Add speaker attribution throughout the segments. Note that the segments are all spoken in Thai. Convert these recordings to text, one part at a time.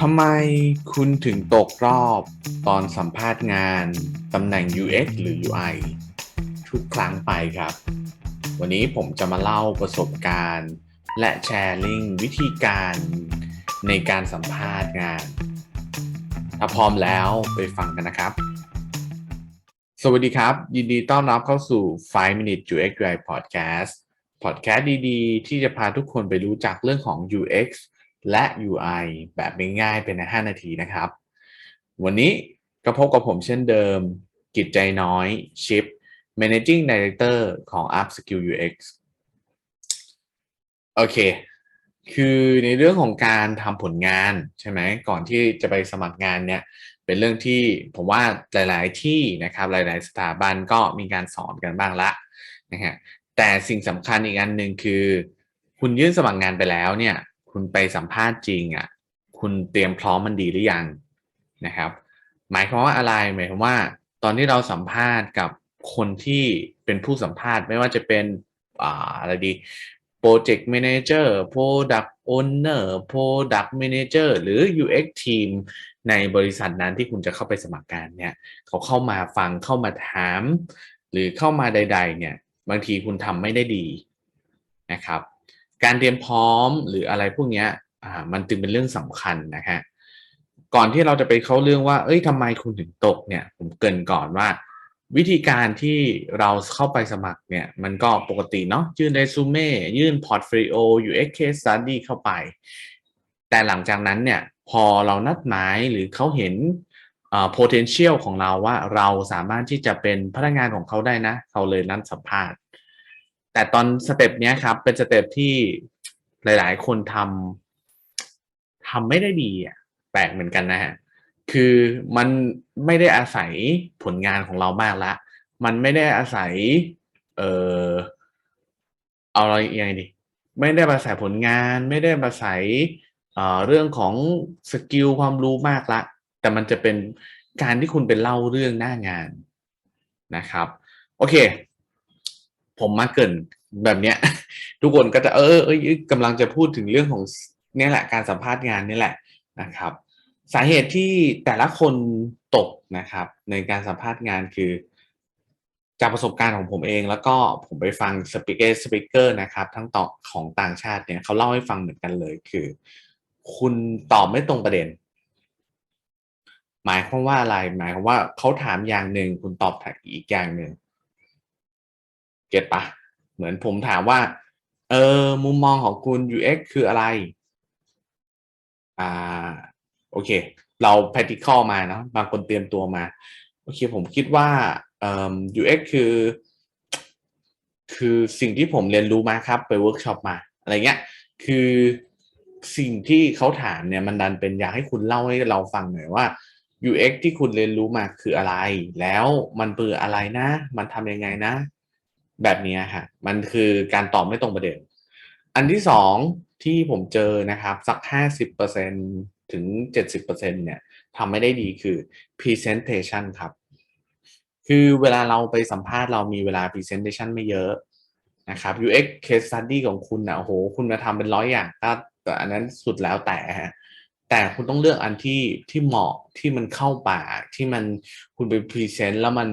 Speaker 1: ทำไมคุณถึงตกรอบตอนสัมภาษณ์งานตำแหน่ง UX หรือ UI ทุกครั้งไปครับ วันนี้ผมจะมาเล่าประสบการณ์ และแชร์ลิงก์วิธีการในการสัมภาษณ์งาน ถ้าพร้อมแล้วไปฟังกันนะครับ สวัสดีครับ ยินดีต้อนรับเข้าสู่ 5 Minute UX UI Podcast Podcast ดีๆ ที่จะพาทุกคนไปรู้จักเรื่องของ UX และ UI แบบง่ายๆเป็นใน5 นาทีนะครับ วันนี้ก็พบกับผมเช่นเดิม กิจใจน้อยชิป Managing Director ของ Upskill UX โอเค คือในเรื่องของการทำผลงานใช่ไหมก่อนที่จะไปสมัครงานเนี่ย เป็นเรื่องที่ผมว่าหลายๆที่นะครับ หลาย ๆ สถาบันก็มีการสอนกันบ้างละนะฮะแต่สิ่งสำคัญอีกอันหนึ่งคือ คุณยื่นสมัครงานไปแล้วเนี่ย คุณไปสัมภาษณ์จริงอะคุณเตรียมพร้อมมันดีหรือยังนะครับ หมายความว่าอะไรหมายความว่า ตอนที่เราสัมภาษณ์กับคนที่เป็นผู้สัมภาษณ์ไม่ว่าจะเป็นอ่าอะไรดี Project Manager Product Owner Product Manager หรือ UX Team ในบริษัทนั้นที่คุณจะเข้าไปสมัครงานเนี่ย เขาเข้ามาฟังเข้ามาถาม หรือเข้ามาใด ๆ เนี่ย บางทีคุณทำไม่ได้ดีนะครับ การเตรียมพร้อมหรืออะไรพวกนี้อ่ามันจึงเป็นเรื่องสำคัญนะฮะก่อนที่เราจะไปเข้าเรื่องว่า เอ้ยทำไมคุณถึงตกเนี่ยผมเกรินก่อนว่า วิธีการที่เราเข้าไปสมัครเนี่ย มันก็ปกติเนาะยื่นเรซูเม่ยื่นพอร์ตโฟลิโอ UX case study เข้าไป แต่หลังจากนั้นเนี่ย พอเรานัดหมายหรือเขาเห็นอ่า potential ของเราว่าเราสามารถที่จะเป็นพนักงานของเขาได้นะ เขาเลยนัดสัมภาษณ์ แต่ตอนสเต็ปเนี้ยครับ เป็นสเต็ปที่หลาย ๆ คนทำทำไม่ได้ดีอะแปลกเหมือนกันนะฮะคือมันไม่ได้อาศัยผลงานของเรามากล้วมันไม่ได้อาศัย เอ่อเอาอะไรยังไงดี ไม่ได้อาศัยผลงาน ไม่ได้อาศัยเอ่อเรื่องของสกิลความรู้มากล้วแต่มันจะเป็นการที่คุณไปเล่าเรื่องหน้างานนะครับ โอเค ผมมาเกินแบบเนี้ย ทุกคนก็จะเออเอยกำลังจะพูดถึงเรื่องของเนี่ยแหละการสัมภาษณ์งานนี่แหละนะครับ สาเหตุที่แต่ละคนตกนะครับ ในการสัมภาษณ์งานคือ จากประสบการณ์ของผมเอง แล้วก็ผมไปฟังสปิเกอร์สปิเกอร์นะครับ ทั้งต่อของต่างชาติเนี่ยเขาเล่าให้ฟังเหมือนกันเลยคือ คุณตอบไม่ตรงประเด็น หมายความว่าอะไรหมายความว่าเขาถามอย่างหนึ่งคุณตอบอีกอย่างหนึ่ง เก็ตปะเหมือนผมถามว่า เออ มุมมองของคุณ UX คืออะไร อ่า โอเค เรา practical มาเนาะบางคนเตรียมตัวมา โอเค ผมคิดว่าเอ่อ UX คือ คือสิ่งที่ผมเรียนรู้มาครับ ไปเวิร์กช็อปมา อะไรเงี้ย คือสิ่งที่เขาถามเนี่ยมันดันเป็นอยากให้คุณเล่าให้เราฟังหน่อยว่า UX ที่คุณเรียนรู้มาคืออะไร แล้วมันเปืออะไรนะ มันทำยังไงนะ แบบนี้ค่ะมันคือการตอบไม่ตรงประเด็น อันที่สองที่ผมเจอนะครับ สักห้าสิบเปอร์เซ็นถึงเจ็ดสิบเปอร์เซ็นเนี่ยทำไม่ได้ดีคือ presentation ครับ คือเวลาเราไปสัมภาษณ์เรามีเวลา presentation ไม่เยอะนะครับ UX case study ของคุณนะโอ้โห คุณมาทำเป็นร้อยอย่างก็แต่อันนั้นสุดแล้วแต่ แต่คุณต้องเลือกอันที่ที่เหมาะที่มันเข้าปากที่มันคุณไปพรีเซนต์แล้วมัน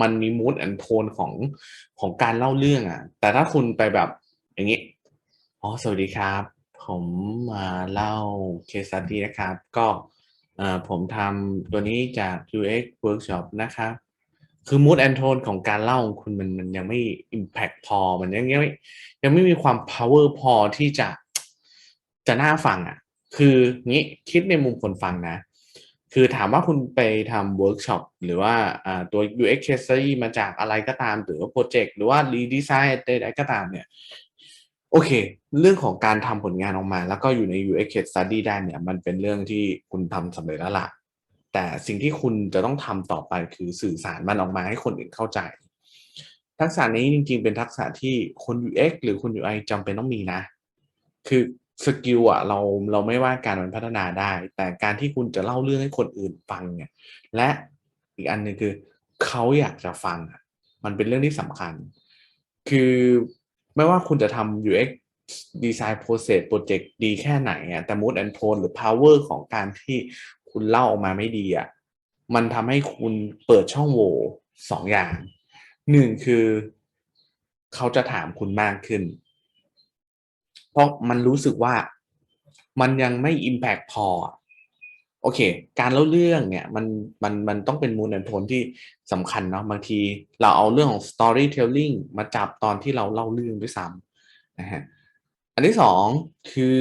Speaker 1: มันมีมูดแอนโทนของของการเล่าเรื่องอะ แต่ถ้าคุณไปแบบอย่างนี้อ๋อสวัสดีครับ ผมมาเล่า case study นะครับ ก็ผมทำตัวนี้จาก UX workshop นะครับ คือ mood and tone ของการเล่าของคุณมันมันยังไม่ impact พอ มันยังยังไม่ยังไม่มีความ power พอที่จะจะน่าฟังอะ คืองี้คิดในมุมคนฟังนะ คือถามว่าคุณไปทำเวิร์กช็อปหรือว่าตัว UX case study มาจากอะไรก็ตาม หรือว่าโปรเจกต์หรือว่า redesign ใดๆก็ตามเนี่ยโอเค เรื่องของการทำผลงานออกมา แล้วก็อยู่ใน UX case study ได้เนี่ย มันเป็นเรื่องที่คุณทำสำเร็จแล้วล่ะ แต่สิ่งที่คุณจะต้องทำต่อไปคือสื่อสารมันออกมาให้คนอื่นเข้าใจ ทักษะนี้จริงๆ เป็นทักษะที่คน UX หรือคน UI จำเป็นต้องมีนะ คือ สกิลอะเราเราไม่ว่าการมันพัฒนาได้ แต่การที่คุณจะเล่าเรื่องให้คนอื่นฟังเนี่ยและอีกอันหนึ่งคือเขาอยากจะฟังอะมันเป็นเรื่องที่สำคัญ คือไม่ว่าคุณจะทำ UX ดีไซน์โปรเซสโปรเจกต์ดีแค่ไหนอะแต่ mood and tone หรือ power ของการที่คุณเล่าออกมาไม่ดีอะมันทำให้คุณเปิดช่องโหว่สองอย่างหนึ่งคือ เขาจะถามคุณมากขึ้น เพราะมันรู้สึกว่ามันยังไม่ impact พอ โอเค การเล่าเรื่องเนี่ยมันมันมันต้องเป็นมูลแอนโทนที่สำคัญเนาะบางทีเราเอาเรื่องของ storytelling มาจับตอนที่เราเล่าเรื่องด้วยซ้ำนะฮะอันที่สองคือ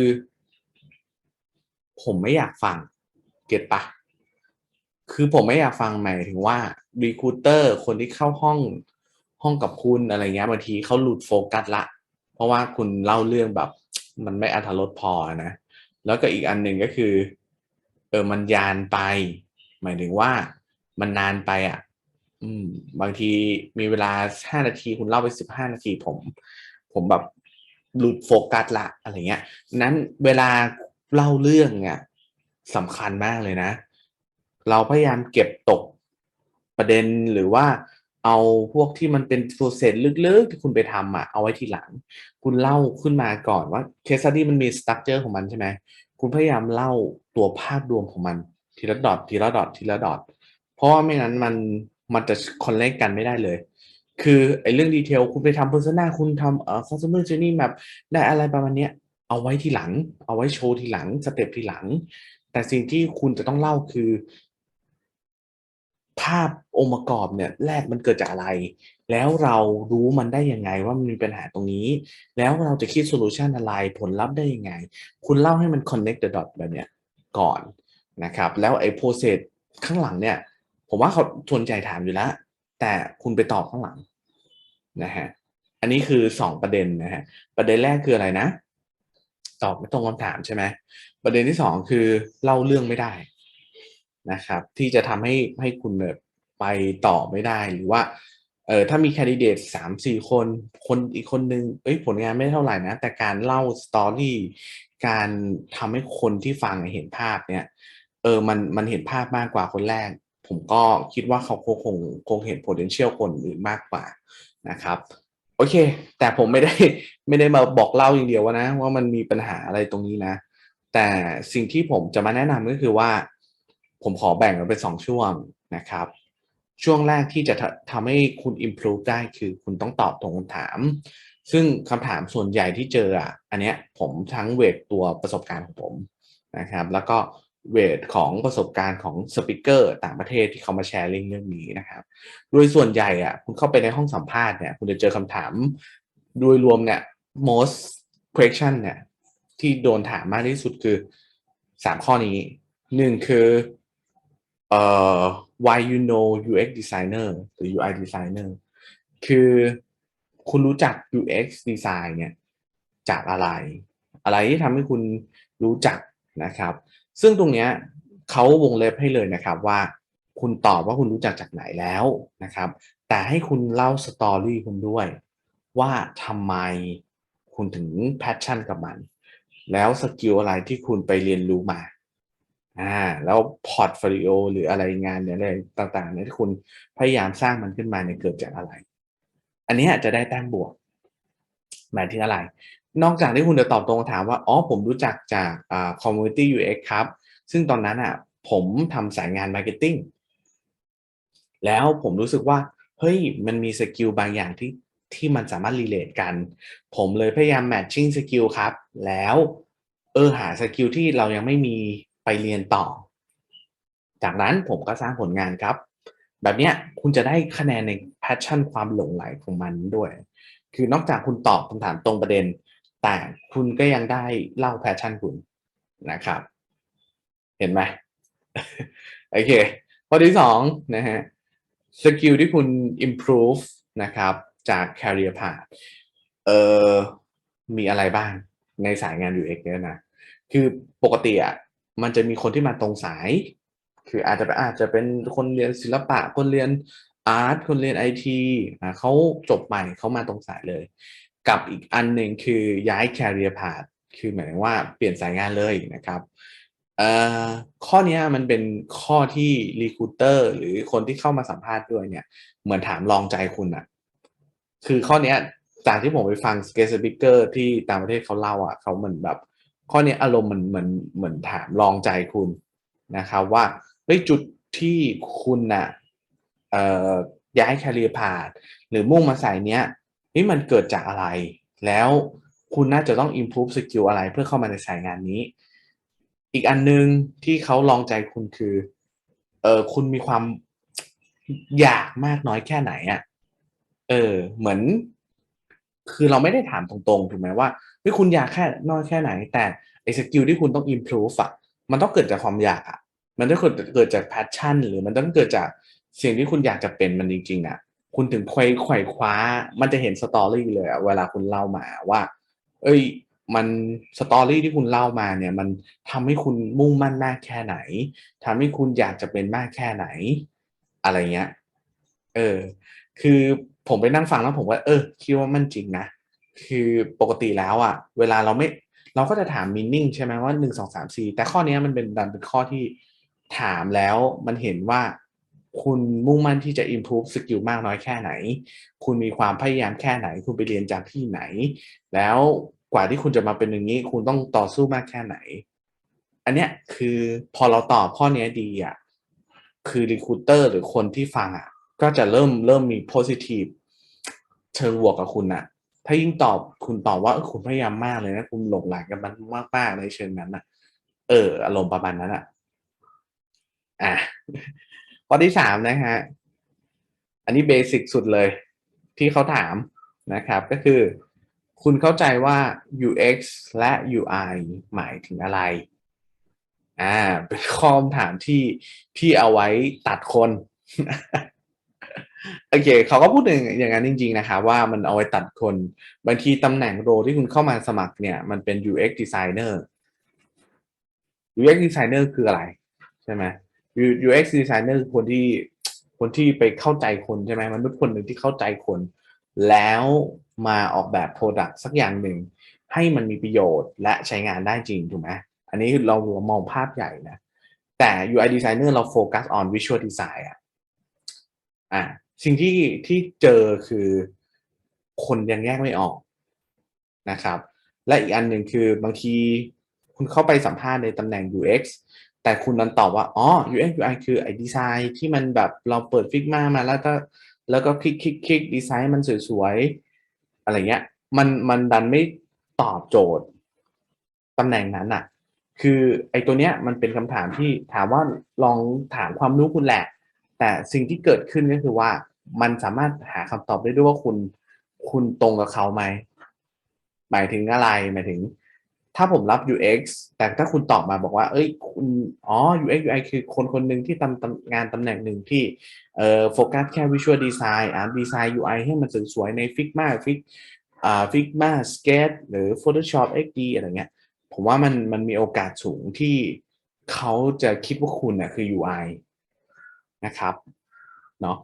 Speaker 1: ผมไม่อยากฟัง เก็ตปะคือผมไม่อยากฟังหมายถึงว่ารีคูเตอร์คนที่เข้าห้องห้องกับคุณอะไรเงี้ยบางทีเขาหลุดโฟกัสละ เพราะว่าคุณเล่าเรื่องแบบ มันไม่อัธรสพอนะ แล้วก็อีกอันหนึ่งก็คือ เออมันยานไป หมายถึงว่ามันนานไปอะ อืม บางทีมีเวลาห้านาทีคุณเล่าไปสิบห้านาทีผม ผมแบบหลุดโฟกัสละอะไรเงี้ย นั้นเวลาเล่าเรื่องเนี่ยสำคัญมากเลยนะ เราพยายามเก็บตกประเด็นหรือว่า เอาพวกที่มันเป็นโปรเซสลึกๆ ที่คุณไปทำอะเอาไว้ทีหลัง คุณเล่าขึ้นมาก่อนว่าเคสตี้มันมีสตั๊กเจอร์ของมันใช่ไหมคุณพยายามเล่าตัวภาพรวมของมันทีละดอททีละดอททีละดอทเพราะว่าไม่งั้นมันมันจะคอนเนคกันไม่ได้เลย คือไอ้เรื่องดีเทลคุณไปทำ persona คุณทำเอ่อ customer journey map ได้อะไรประมาณเนี้ยเอาไว้ทีหลัง เอาไว้โชว์ทีหลังสเต็ปทีหลัง แต่สิ่งที่คุณจะต้องเล่าคือ ภาพองค์ประกอบเนี่ยแรกมันเกิดจากอะไร แล้วเรารู้มันได้ยังไงว่ามันมีปัญหาตรงนี้ แล้วเราจะคิดโซลูชันอะไรผลลัพธ์ได้ยังไง คุณเล่าให้มัน connect the dot แบบเนี้ยก่อนนะครับ แล้วไอ้ process ข้างหลังเนี่ย ผมว่าเขาส่วนใหญ่ถามอยู่แล้ว แต่คุณไปตอบข้างหลังนะฮะอันนี้คือสองประเด็นนะฮะประเด็นแรกคืออะไรนะ ตอบไม่ตรงคำถามใช่ไหมประเด็นที่สองคือเล่าเรื่องไม่ได้ นะครับ ที่จะทำให้ให้คุณแบบไปต่อไม่ได้หรือว่าเออถ้ามีแคนดิเดตสามสี่คนคนอีกคนนึงเอ้ยผลงานไม่เท่าไหร่นะ แต่การเล่าสตอรี่การทำให้คนที่ฟังเห็นภาพเนี่ยเออมันมันเห็นภาพมากกว่าคนแรก ผมก็คิดว่าเขาคงคงเห็น potential คนอื่นมากกว่านะครับโอเค แต่ผมไม่ได้ไม่ได้มาบอกเล่าอย่างเดียวนะ ว่ามันมีปัญหาอะไรตรงนี้นะ แต่สิ่งที่ผมจะมาแนะนำก็คือว่า ผมขอแบ่งออกเป็นสองช่วงนะครับ ช่วงแรกที่จะทำให้คุณ improve ได้คือคุณต้องตอบตรงคำถาม ซึ่งคำถามส่วนใหญ่ที่เจออะอันเนี้ยผมทั้งเวทตัวประสบการณ์ของผมนะครับ แล้วก็เวทของประสบการณ์ของสปิเกอร์ต่างประเทศที่เขามาแชร์ลิงเรื่องนี้นะครับ โดยส่วนใหญ่อะคุณเข้าไปในห้องสัมภาษณ์เนี่ยคุณจะเจอคำถามโดยรวมเนี่ย most question เนี่ยที่โดนถามมากที่สุดคือสามข้อนี้หนึ่งคือ อ่อ why you know UX designer หรือ UI designer คือคุณรู้จัก UX design เนี่ยจากอะไร อะไรที่ทำให้คุณรู้จักนะครับ ซึ่งตรงเนี้ยเขาวงเล็บให้เลยนะครับว่า คุณตอบว่าคุณรู้จักจากไหนแล้วนะครับ แต่ให้คุณเล่าสตอรี่คุณด้วย ว่าทำไมคุณถึงแพชชั่นกับมัน แล้วสกิลอะไรที่คุณไปเรียนรู้มา อ่าแล้วพอร์ตโฟลิโอหรืออะไรงานเนี่ยอะไรต่างๆเนี่ยที่คุณพยายามสร้างมันขึ้นมาเนี่ยเกิดจากอะไร อันนี้จะได้แต้มบวกหมายถึงอะไร นอกจากที่คุณจะตอบตรงคำถามว่า อ๋อ ผมรู้จักจากอ่า community UX ครับ ซึ่งตอนนั้นอะผมทำสายงาน marketing แล้วผมรู้สึกว่า เฮ้ย มันมีสกิลบางอย่างที่ที่มันสามารถรีเลทกัน ผมเลยพยายาม matching สกิลครับ แล้ว เออหาสกิลที่เรายังไม่มี ไปเรียนต่อ จากนั้นผมก็สร้างผลงานครับ แบบเนี้ยคุณจะได้คะแนนใน passion ความหลงไหลของมันด้วย คือนอกจากคุณตอบคำถามตรงประเด็น แต่คุณก็ยังได้เล่า passion คุณนะครับ เห็นไหมโอเคข้อที่สองนะฮะสกิลที่คุณ improve นะครับ จาก career path เอ่อมีอะไรบ้างในสายงาน UX เนี่ยนะ คือปกติอะ มันจะมีคนที่มาตรงสาย คืออาจจะอาจจะเป็นคนเรียนศิลปะ คนเรียนอาร์ต คนเรียนไอทีอ่าเขาจบใหม่เขามาตรงสายเลย กับอีกอันหนึ่งคือย้าย career path คือหมายถึงว่าเปลี่ยนสายงานเลยนะครับข้อเนี้ยมันเป็นข้อที่ recruiter หรือคนที่เข้ามาสัมภาษณ์ด้วยเนี่ย เหมือนถามลองใจคุณอะคือข้อนี้จากที่ผมไปฟังสเกสปิเกอร์ที่ต่างประเทศเขาเล่าอะเขาเหมือนแบบ ข้อนี้อารมณ์มันเหมือนเหมือนถามลองใจคุณนะครับว่าเฮ้ยจุดที่คุณน่ะเอ่อย้ายแคเรียพาดหรือมุ่งมาสายเนี้ยนี่มันเกิดจากอะไร แล้วคุณน่าจะต้อง improve skill อะไรเพื่อเข้ามาในสายงานนี้ อีกอันนึงที่เขาลองใจคุณคือเออคุณมีความอยากมากน้อยแค่ไหนอะ่ะเออ เหมือน คือเราไม่ได้ถามตรงๆ ถูกไหมว่า เฮ้ยคุณอยากแค่น้อยแค่ไหน แต่ไอ้สกิลที่คุณต้อง improve อะมันต้องเกิดจากความอยากอะมันต้องเกิดเกิดจาก passion หรือมันต้องเกิดจากสิ่งที่คุณอยากจะเป็นมันจริงๆอะคุณถึงไขว่ไขว่คว้า มันจะเห็นสตอรี่เลยอะเวลาคุณเล่ามาว่า เอ้ย มันสตอรี่ที่คุณเล่ามาเนี่ย มันทำให้คุณมุ่งมั่นมากแค่ไหนทำให้คุณอยากจะเป็นมากแค่ไหน อะไรเงี้ย เออ คือผมไปนั่งฟังแล้วผมว่า เออ คิดว่ามันจริงนะ คือปกติแล้วอะเวลาเราไม่เราก็จะถามมินนิ่งใช่ไหมว่าหนึ่งสองสามสี่แต่ข้อนี้มันเป็นดันเป็นข้อที่ถามแล้วมันเห็นว่าคุณมุ่งมั่นที่จะ improve สกิลมากน้อยแค่ไหน คุณมีความพยายามแค่ไหน คุณไปเรียนจากที่ไหน แล้วกว่าที่คุณจะมาเป็นอย่างนี้ คุณต้องต่อสู้มากแค่ไหน อันเนี้ยคือพอเราตอบข้อนี้ดีอะ คือ recruiter หรือคนที่ฟังอะ ก็จะเริ่มเริ่มมี positive เชิงบวกกับคุณอะ ถ้ายิ่งตอบคุณตอบว่าคุณพยายามมากเลยนะคุณหลงไหลกับมันมากๆในเชิงนั้นอะ เออ อารมณ์ประมาณนั้นอะอะข้อที่สามนะฮะอันนี้เบสิกสุดเลยที่เขาถามนะครับ ก็คือ คุณเข้าใจว่า UX และ UI หมายถึงอะไรอ่าเป็นข้อคำถามที่ที่เอาไว้ตัดคน โอเคเขาก็พูดอย่างนั้นจริง ๆ นะครับว่ามันเอาไว้ตัดคน บางทีตำแหน่งโรที่คุณเข้ามาสมัครเนี่ย มันเป็น UX designer UX designer คืออะไร ใช่ไหม UX designer คือคนที่คนที่ไปเข้าใจคนใช่ไหมมนุษย์คนหนึ่งที่เข้าใจคน แล้วมาออกแบบ Product สักอย่างหนึ่ง ให้มันมีประโยชน์และใช้งานได้จริงถูกไหมอันนี้เรามองภาพใหญ่นะแต่ UI designer เราโฟกัส on visual design อะอะ สิ่งที่ที่เจอคือคนยังแยกไม่ออกนะครับ และอีกอันหนึ่งคือบางทีคุณเข้าไปสัมภาษณ์ในตำแหน่ง UX แต่คุณนั้นตอบว่า อ๋อ UX UI คือไอ้ดีไซน์ที่มันแบบเราเปิดฟิกมามาแล้วก็แล้วก็คลิกคลิกคลิกดีไซน์มันสวยๆ อะไรเงี้ย มันมันดันไม่ตอบโจทย์ตำแหน่งนั้นอะคือไอ้ตัวเนี้ยมันเป็นคำถามที่ถามว่าลองถามความรู้คุณแหละ แต่สิ่งที่เกิดขึ้นก็คือว่ามันสามารถหาคำตอบได้ด้วยว่าคุณคุณตรงกับเขาไหม หมายถึงอะไร หมายถึง ถ้าผมรับ UX แต่ถ้าคุณตอบมาบอกว่า เอ้ย คุณอ๋อ UX UI คือคนคนหนึ่งที่ทำงานตำแหน่งหนึ่งที่เอ่อโฟกัสแค่ Visual Design อ่าดีไซน์ UI ให้มันสวยๆใน Figma Fig อ่า Figma Sketch หรือ Photoshop XD อะไรเงี้ย ผมว่ามันมันมีโอกาสสูงที่เขาจะคิดว่าคุณน่ะคือ UI นะครับเนาะ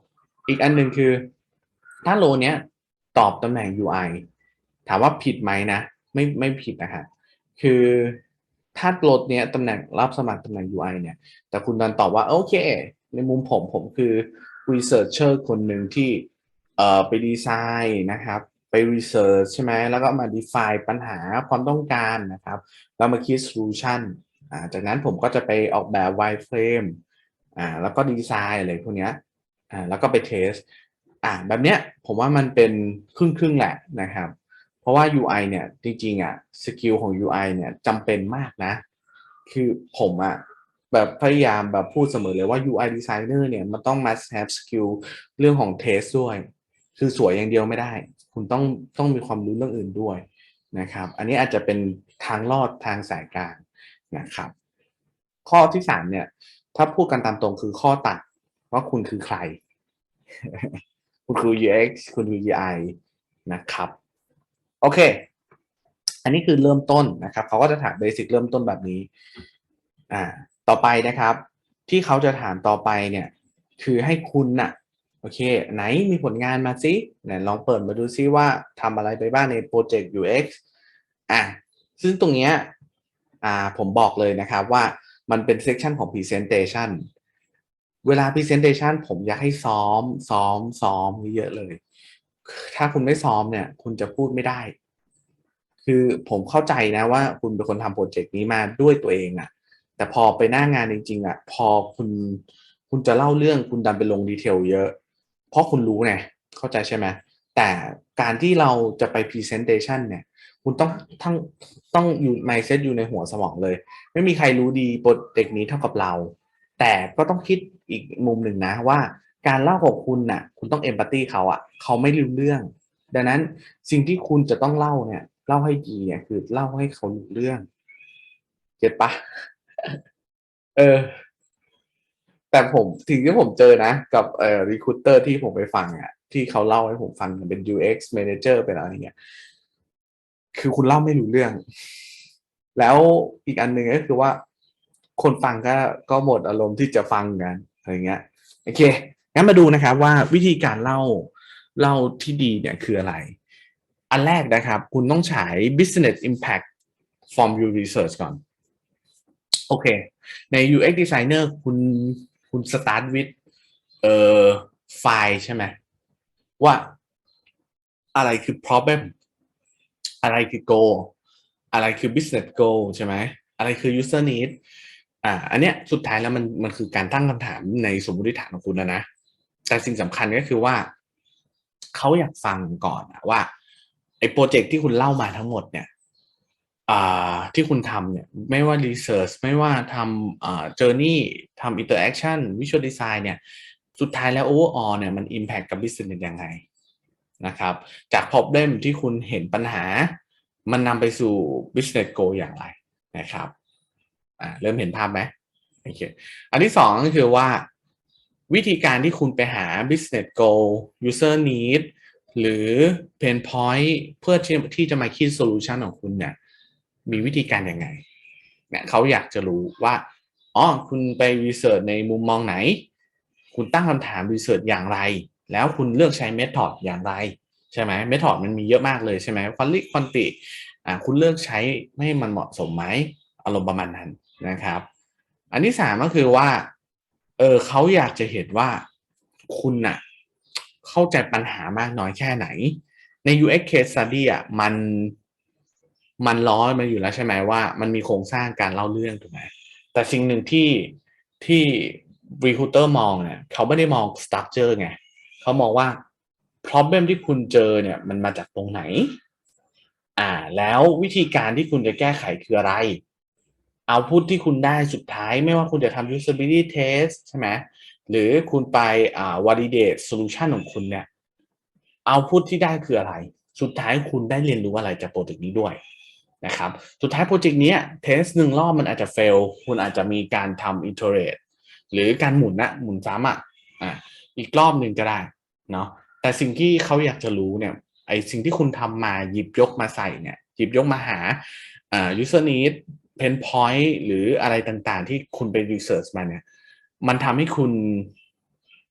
Speaker 1: อีกอันหนึ่งคือ ถ้าโลเนี้ยตอบตำแหน่ง UI ถามว่าผิดไหมนะ ไม่ไม่ผิดนะครับคือถ้าโหลดเนี้ยตำแหน่งรับสมัครตำแหน่ง UI เนี่ย แต่คุณดันตอบว่า โอเค ในมุมผมผมคือ researcher คนหนึ่งที่เอ่อไปดีไซน์นะครับไป research ใช่ไหมแล้วก็มา define ปัญหาความต้องการนะครับ แล้วมาคิด solution อ่าจากนั้นผมก็จะไปออกแบบ wireframe อ่าแล้วก็ดีไซน์อะไรพวกเนี้ยอ่าแล้วก็ไปเทสอ่าแบบเนี้ยผมว่ามันเป็นครึ่งครึ่งแหละนะครับ เพราะว่า UI เนี่ยจริงๆอะสกิลของ UI เนี่ยจำเป็นมากนะ คือผมอะแบบพยายามแบบพูดเสมอเลยว่า UI designer เนี่ยมันต้อง must have skill เรื่องของ test ด้วย คือสวยอย่างเดียวไม่ได้ คุณต้องต้องมีความรู้เรื่องอื่นด้วยนะครับ อันนี้อาจจะเป็นทางลอดทางสายกลางนะครับ ข้อที่สามเนี่ย ถ้าพูดกันตามตรงคือข้อตัดว่าคุณคือใคร คุณคือ UX คุณคือ UI นะครับ โอเค อันนี้คือเริ่มต้นนะครับ เขาก็จะถามเบสิกเริ่มต้นแบบนี้ อ่า ต่อไปนะครับ ที่เขาจะถามต่อไปเนี่ย คือให้คุณน่ะ โอเค ไหนมีผลงานมาซิไหนลองเปิดมาดูซิว่าทำอะไรไปบ้างในโปรเจกต์ UX อะซึ่งตรงเนี้ยอ่าผมบอกเลยนะครับว่า มันเป็นเซกชันของ Presentation เวลา Presentation ผมอยากให้ซ้อม ซ้อม ซ้อมเยอะเลย ถ้าคุณไม่ซ้อมเนี่ย คุณจะพูดไม่ได้ คือผมเข้าใจนะว่าคุณเป็นคนทำโปรเจกต์นี้มาด้วยตัวเองอะแต่พอไปหน้างานจริงๆอะพอคุณคุณจะเล่าเรื่องคุณดันไปลงดีเทลเยอะ เพราะคุณรู้ไงเข้าใจใช่ไหมแต่การที่เราจะไป Presentation เนี่ย คุณต้องทั้งต้องอยู่ mindset อยู่ในหัวสมองเลย ไม่มีใครรู้ดีโปรเจกต์นี้เท่ากับเรา แต่ก็ต้องคิดอีกมุมหนึ่งนะว่าการเล่าของคุณน่ะ คุณต้องเอมพัตตีเขาอะเขาไม่รู้เรื่อง ดังนั้นสิ่งที่คุณจะต้องเล่าเนี่ยเล่าให้ดีเนี่ยคือเล่าให้เขารู้เรื่องเก็ตปะเออ แต่ผมถึงที่ผมเจอนะ กับเอ่อรีคูเตอร์ที่ผมไปฟังอะที่เขาเล่าให้ผมฟังเป็น UX manager เป็นอะไรเงี้ย คือคุณเล่าไม่รู้เรื่อง แล้วอีกอันหนึ่งก็คือว่า คนฟังก็ก็หมดอารมณ์ที่จะฟังกันอะไรเงี้ยโอเคงั้นมาดูนะครับว่าวิธีการเล่าเล่าที่ดีเนี่ยคืออะไร อันแรกนะครับ คุณต้องใช้ business impact from your research ก่อน โอเค ใน UX designer คุณคุณ start with เอ่อไฟล์ใช่ไหมว่าอะไรคือ problem อะไรคือ goal อะไรคือ business goal ใช่ไหมอะไรคือ user need อ่า อันเนี้ยสุดท้ายแล้วมันมันคือการตั้งคำถามในสมมติฐานของคุณนะนะ แต่สิ่งสำคัญก็คือว่า เขาอยากฟังก่อนว่าไอ้โปรเจกต์ที่คุณเล่ามาทั้งหมดเนี่ยที่คุณทำเนี่ยไม่ว่า research ไม่ว่าทำ journey ทำ interaction visual design เนี่ย สุดท้ายแล้ว overall เนี่ยมัน impact กับ business ยังไง นะครับ จาก problem ที่คุณเห็นปัญหา มันนำไปสู่ business goal อย่างไรนะครับอ่าเริ่มเห็นภาพไหมโอเคอันที่สองก็คือว่า วิธีการที่คุณไปหา business goal user need หรือ pain point เพื่อที่ที่จะมาคิด solution ของคุณเนี่ยมีวิธีการยังไงเนี่ยเขาอยากจะรู้ว่าอ๋อคุณไปรีเสิร์ชในมุมมองไหน คุณตั้งคำถามรีเสิร์ชอย่างไรแล้วคุณเลือกใช้เมธอดอย่างไรใช่ไหมเมธอดมันมีเยอะมากเลยใช่ไหมควอนลิควอนติอ่าคุณเลือกใช้ไม่ให้มันเหมาะสมไหมอารมณ์ประมาณนั้นนะครับ อันที่สามก็คือว่าเออเขาอยากจะเห็นว่าคุณน่ะเข้าใจปัญหามากน้อยแค่ไหน ใน UX case study อะมันมันร้อยมาอยู่แล้วใช่ไหมว่า มันมีโครงสร้างการเล่าเรื่องถูกไหมแต่สิ่งหนึ่งที่ที่ recruiter มองเนี่ยเขาไม่ได้มอง structure ไง เขามองว่า problem ที่คุณเจอเนี่ยมันมาจากตรงไหน อ่า แล้ววิธีการที่คุณจะแก้ไขคืออะไร เอาพูดที่คุณได้สุดท้ายไม่ว่าคุณจะทำ usability test ใช่ไหมหรือคุณไปอ่า validate solution ของคุณเนี่ย เอาพูดที่ได้คืออะไร สุดท้ายคุณได้เรียนรู้อะไรจากโปรเจกต์นี้ด้วยนะครับ สุดท้ายโปรเจกต์นี้เทสหนึ่งรอบมันอาจจะเฟล คุณอาจจะมีการทำอินเทอร์เรหรือการหมุนนะหมุนซ้ำอะ อีกรอบหนึ่งก็ได้เนาะแต่สิ่งที่เขาอยากจะรู้เนี่ยไอสิ่งที่คุณทำมาหยิบยกมาใส่เนี่ยหยิบยกมาหาอ่า user need pain point หรืออะไรต่างๆ ที่คุณไป research มาเนี่ย มันทำให้คุณ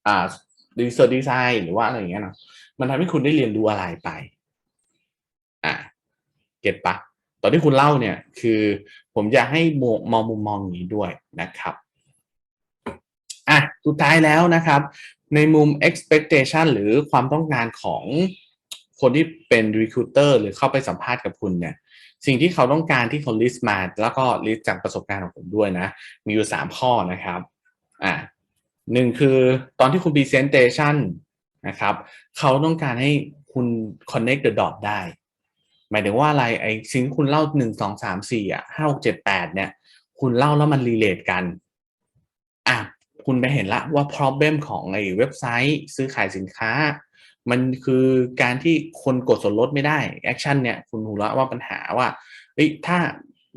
Speaker 1: อ่า research design หรือว่าอะไรอย่างเงี้ยเนาะมันทำให้คุณได้เรียนรู้อะไรไป อ่าเก็ตปะตอนที่คุณเล่าเนี่ย คือผมอยากให้มองมุมมองนี้ด้วยนะครับอะสุดท้ายแล้วนะครับ ในมุม expectation หรือความต้องการของคนที่เป็น recruiter หรือเข้าไปสัมภาษณ์กับคุณเนี่ย สิ่งที่เขาต้องการที่เขา list มา แล้วก็ list จากประสบการณ์ของผมด้วยนะ มีอยู่ 3 ข้อนะครับ อะหนึ่งคือตอนที่คุณ presentation นะครับ เขาต้องการให้คุณ connect the dot ได้ หมายถึงว่าอะไร ไอ้สิ่งคุณเล่าหนึ่งสองสามสี่อะห้าหกเจ็ดแปดเนี่ย คุณเล่าแล้วมันรีเลทกัน อะ คุณไปเห็นละว่า problem ของไอ้เว็บไซต์ซื้อขายสินค้า มันคือการที่คนกดส่วนลดไม่ได้แอคชั่นเนี่ยคุณรู้ล้วว่าปัญหาว่าเฮ้ยถ้า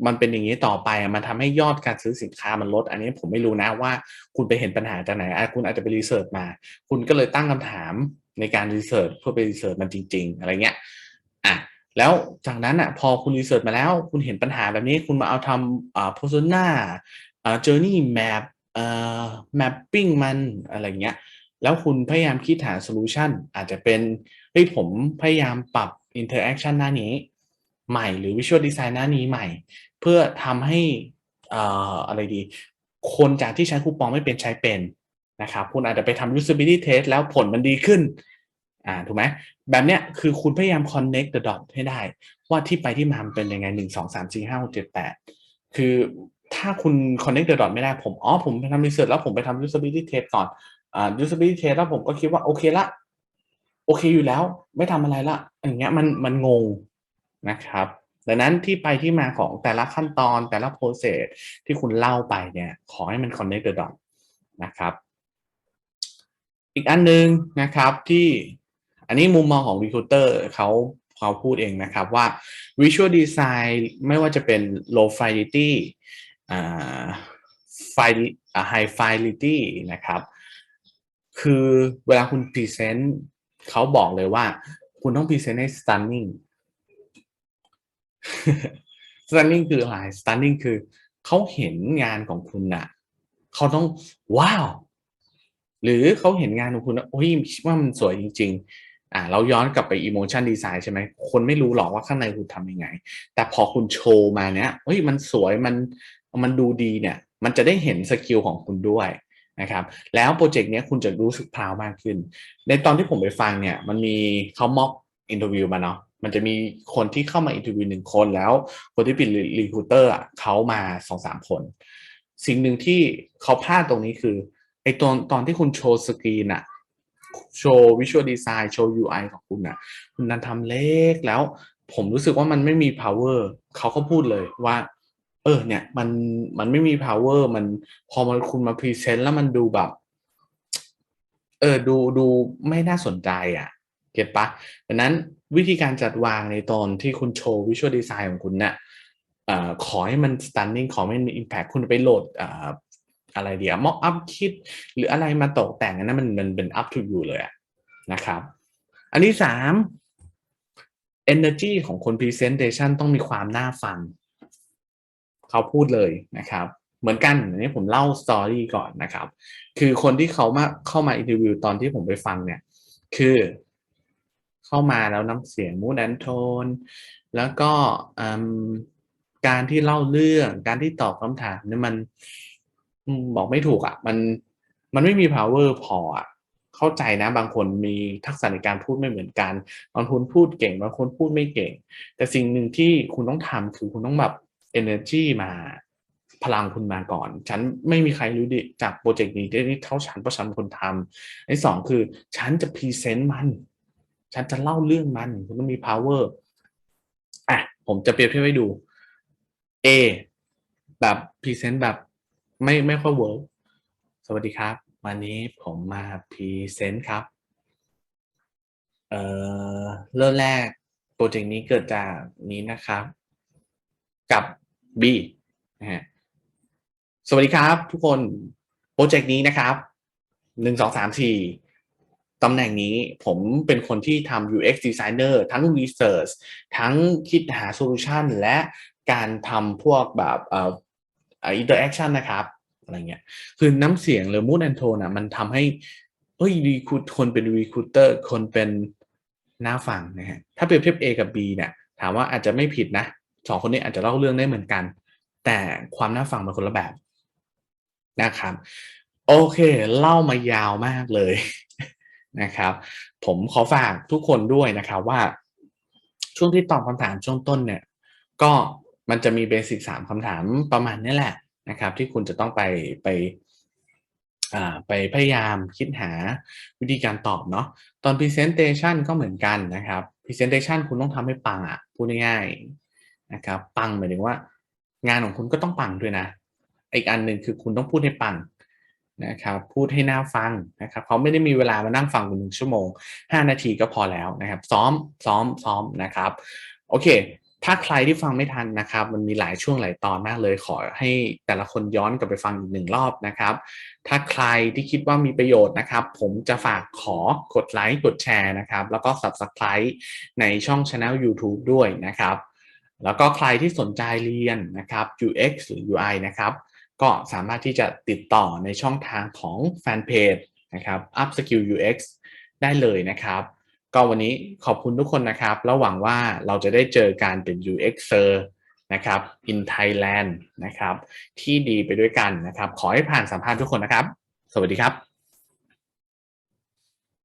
Speaker 1: มันเป็นอย่างนี้ต่อไปมันทำให้ยอดการซื้อสินค้ามันลด อันนี้ผมไม่รู้นะว่าคุณไปเห็นปัญหาจากไหนคุณอาจจะไปรีเสิร์ชมา คุณก็เลยตั้งคำถามในการรีเสิร์ชเพื่อไปรีเสิร์ชมันจริง ๆ อะไรเงี้ยอะแล้วจากนั้นอะพอคุณรีเสิร์ชมาแล้ว คุณเห็นปัญหาแบบนี้คุณมาเอาทำอ่า persona อ่า journey map อ่า mapping มันอะไรเงี้ย แล้วคุณพยายามคิดหาโซลูชันอาจจะเป็นเฮ้ยผมพยายามปรับ interaction หน้านี้ ใหม่หรือ visual design หน้านี้ใหม่ เพื่อทำให้อ่าอะไรดี คนจากที่ใช้คูปองไม่เป็นใช้เป็นนะครับคุณอาจจะไปทำ usability test แล้วผลมันดีขึ้นอ่าถูกไหมแบบเนี้ยคือคุณพยายาม connect the dot ให้ได้ ว่าที่ไปที่มามันเป็นยังไงหนึ่งสองสามสี่ห้าหกเจ็ดแปดคือ ถ้าคุณ connect the dot ไม่ได้ผมอ๋อผมไปทำ research แล้วผมไปทำ usability test ก่อนอ่า usability test แล้วผมก็คิดว่าโอเคละโอเคอยู่แล้วไม่ทำอะไรละอย่างเงี้ยมันมันงงนะครับดังนั้นที่ไปที่มาของแต่ละขั้นตอนแต่ละ process ที่คุณเล่าไปเนี่ย ขอให้มัน connect the dot นะครับ อีกอันหนึ่งนะครับที่อันนี้มุมมองของ recruiter เขาเขาพูดเองนะครับว่า visual design ไม่ว่าจะเป็น low fidelity อ่า file high fidelity นะครับ คือเวลาคุณ present เขาบอกเลยว่า คุณต้อง present ให้ stunning stunning คืออะไร stunning คือเขาเห็นงานของคุณน่ะเขาต้องว้าว หรือเขาเห็นงานของคุณโอ้ยว่ามันสวยจริง ๆ อ่าเราย้อนกลับไป emotion design ใช่ไหมคนไม่รู้หรอกว่าข้างในคุณทำยังไง แต่พอคุณโชว์มาเนี้ยเฮ้ยมันสวยมัน มันดูดีเนี่ยมันจะได้เห็นสกิลของคุณด้วยนะครับแล้วโปรเจกต์นี้คุณจะรู้สึกพราวมากขึ้น ในตอนที่ผมไปฟังเนี่ยมันมีเขาม็อกอินเทอร์วิวมาเนาะมันจะมีคนที่เข้ามาอินเทอร์วิวหนึ่งคนแล้ว คนที่เป็นรีคูเตอร์อะเขามาสองสามคน สิ่งหนึ่งที่เขาพลาดตรงนี้คือไอตอนตอนที่คุณโชว์สกรีนอะโชว์วิชวลดีไซน์โชว์ UI ของคุณอะคุณนั้นทำเล็กแล้วผมรู้สึกว่ามันไม่มี power เขาก็พูดเลยว่า เออเนี่ยมันมันไม่มี power มันพอมันคุณมาพรีเซนต์แล้วมันดูแบบ เออดูดูไม่น่าสนใจอะเก็ตปะดังนั้นวิธีการจัดวางในตอนที่คุณโชว์วิชวลดีไซน์ของคุณเนี่ยอขอให้มัน stunning ขอให้มัน impact คุณไปโหลดอะไรเดียวม็อกอัพคิด หรืออะไรมาตกแต่งนนั้นมันมันเป็น up to you เลยนะครับ อันที่สาม energy ของคน presentation ต้องมีความน่าฟัง เขาพูดเลยนะครับเหมือนกันอันนี้ผมเล่าสตอรี่ก่อนนะครับคือคนที่เขามาเข้ามาอินเทอร์วิวตอนที่ผมไปฟังเนี่ยคือเข้ามาแล้วน้ำเสียงมูดแอนโทนแล้วก็การที่เล่าเรื่องการที่ตอบคำถามเนี่ยมันบอกไม่ถูกอะ่ะมันมันไม่มี power พออะ่ะเข้าใจนะบางคนมีทักษะในการพูดไม่เหมือนกัน บางคนพูดเก่ง บางคนพูดไม่เก่ง แต่สิ่งหนึ่งที่คุณต้องทำคือคุณต้องแบบ energy มาพลังคุณมาก่อน ฉันไม่มีใครรู้ดิจากโปรเจกต์นี้ที่เท่าฉันเพราะฉันเป็นคนทำไอ้สองคือ ฉันจะพรีเซนต์มัน ฉันจะเล่าเรื่องมันคุณต้องมี power อะผมจะเปรียบเทียบให้ดู A แบบพรีเซนต์แบบไม่ไม่ค่อยเวิร์กสวัสดีครับ วันนี้ผมมาพรีเซนต์ครับ เอ่อเริ่มแรกโปรเจกต์นี้เกิดจากนี้นะครับ กับ B นะฮะสวัสดีครับทุกคนโปรเจกต์นี้นะครับหนึ่งสองสามสี่ตำแหน่งนี้ผมเป็นคนที่ทำ UX designer ทั้ง research ทั้งคิดหาโซลูชันและการทำพวกแบบเอ่อ interaction นนะครับอะไรเงี้ยคือน้ำเสียงหรือ mood and tone อะมันทำให้เฮ้ยรีคูคนเป็นรีคูเตอร์คนเป็นหน้าฟังนะฮะถ้าเปรียบเทียบ A กับ B เนี่ยถามว่าอาจจะไม่ผิดนะ สองคนนี้อาจจะเล่าเรื่องได้เหมือนกัน แต่ความน่าฟังเป็นคนละแบบนะครับ โอเค เล่ามายาวมากเลยนะครับ ผมขอฝากทุกคนด้วยนะครับว่า ช่วงที่ตอบคำถามช่วงต้นเนี่ย ก็มันจะมีเบสิกสามคำถามประมาณนี้แหละนะครับ ที่คุณจะต้องไปไปไปพยายามคิดหาวิธีการตอบเนาะตอน Presentation ก็เหมือนกันนะครับ Presentation คุณต้องทำให้ปังอะพูดง่าย นะครับปังหมายถึงว่า งานของคุณก็ต้องปังด้วยนะ อีกอันหนึ่งคือคุณต้องพูดให้ปังนะครับพูดให้น่าฟังนะครับเขาไม่ได้มีเวลามานั่งฟังคุณหนึ่งชั่วโมง 5 นาทีก็พอแล้วนะครับ ซ้อมซ้อมซ้อมนะครับโอเค ถ้าใครที่ฟังไม่ทันนะครับ มันมีหลายช่วงหลายตอนมากเลยขอให้แต่ละคนย้อนกลับไปฟังอีกหนึ่งรอบนะครับ ถ้าใครที่คิดว่ามีประโยชน์นะครับ ผมจะฝากขอกดไลค์กดแชร์นะครับ แล้วก็ Subscribe ในช่อง Channel YouTube ด้วยนะครับ แล้วก็ใครที่สนใจเรียนนะครับ UX หรือ UI นะครับ ก็สามารถที่จะติดต่อในช่องทางของแฟนเพจนะครับ Upskill UX ได้เลยนะครับ ก็วันนี้ขอบคุณทุกคนนะครับแล้วหวังว่าเราจะได้เจอการเป็น UXer นะครับ in Thailand นะครับ ที่ดีไปด้วยกันนะครับ ขอให้ผ่านสัมภาษณ์ทุกคนนะครับ สวัสดีครับ